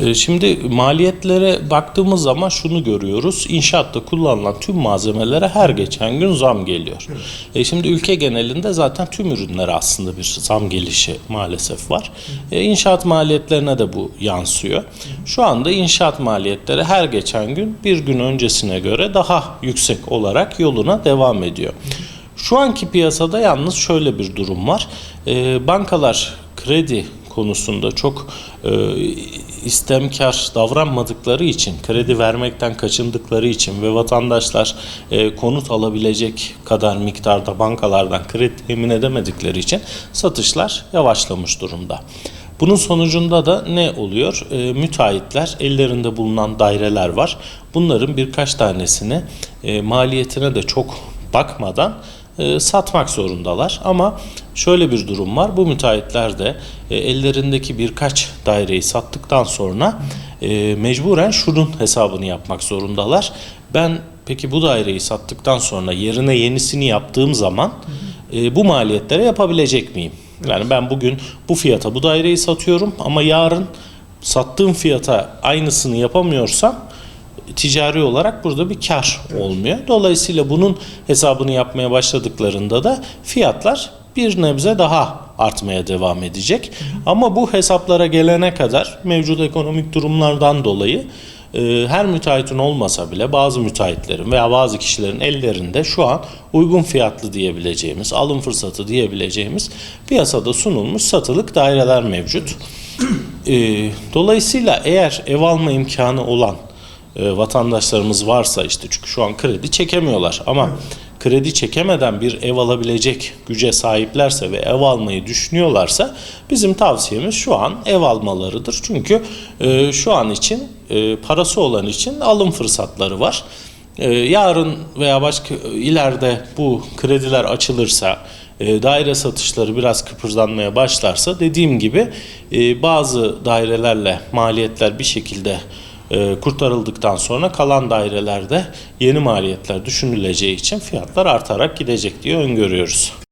E, Şimdi maliyetlere baktığımız zaman şunu görüyoruz. İnşaatta kullanılan tüm malzemelere her geçen gün zam geliyor. E şimdi ülke genelinde zaten tüm ürünlere aslında bir zam gelişi maalesef var. E, inşaat maliyetlerine de bu yansıyor. Şu anda inşaat maliyetleri her geçen gün bir gün öncesine göre daha yüksek olarak yoluna devam ediyor. Şu anki piyasada yalnız şöyle bir durum var. E, bankalar kredi konusunda çok e, istemkar davranmadıkları için, kredi vermekten kaçındıkları için ve vatandaşlar e, konut alabilecek kadar miktarda bankalardan kredi temin edemedikleri için satışlar yavaşlamış durumda. Bunun sonucunda da ne oluyor? E, müteahhitler ellerinde bulunan daireler var. Bunların birkaç tanesini e, maliyetine de çok bakmadan e, satmak zorundalar. Ama şöyle bir durum var. Bu müteahhitler de e, ellerindeki birkaç daireyi sattıktan sonra e, mecburen şunun hesabını yapmak zorundalar. Ben peki bu daireyi sattıktan sonra yerine yenisini yaptığım zaman bu maliyetlere yapabilecek miyim? Yani ben bugün bu fiyata bu daireyi satıyorum ama yarın sattığım fiyata aynısını yapamıyorsam ticari olarak burada bir kar olmuyor. Dolayısıyla bunun hesabını yapmaya başladıklarında da fiyatlar bir nebze daha artmaya devam edecek. Ama bu hesaplara gelene kadar mevcut ekonomik durumlardan dolayı e, her müteahhitin olmasa bile bazı müteahhitlerin veya bazı kişilerin ellerinde şu an uygun fiyatlı diyebileceğimiz, alım fırsatı diyebileceğimiz piyasada sunulmuş satılık daireler mevcut. E, Dolayısıyla eğer ev alma imkanı olan e, vatandaşlarımız varsa işte çünkü şu an kredi çekemiyorlar ama kredi çekemeden bir ev alabilecek güce sahiplerse ve ev almayı düşünüyorlarsa bizim tavsiyemiz şu an ev almalarıdır. Çünkü e, şu an için e, parası olan için alım fırsatları var. Yarın veya başka ileride bu krediler açılırsa daire satışları biraz kıpırdanmaya başlarsa dediğim gibi bazı dairelerle maliyetler bir şekilde kurtarıldıktan sonra kalan dairelerde yeni maliyetler düşünüleceği için fiyatlar artarak gidecek diye öngörüyoruz.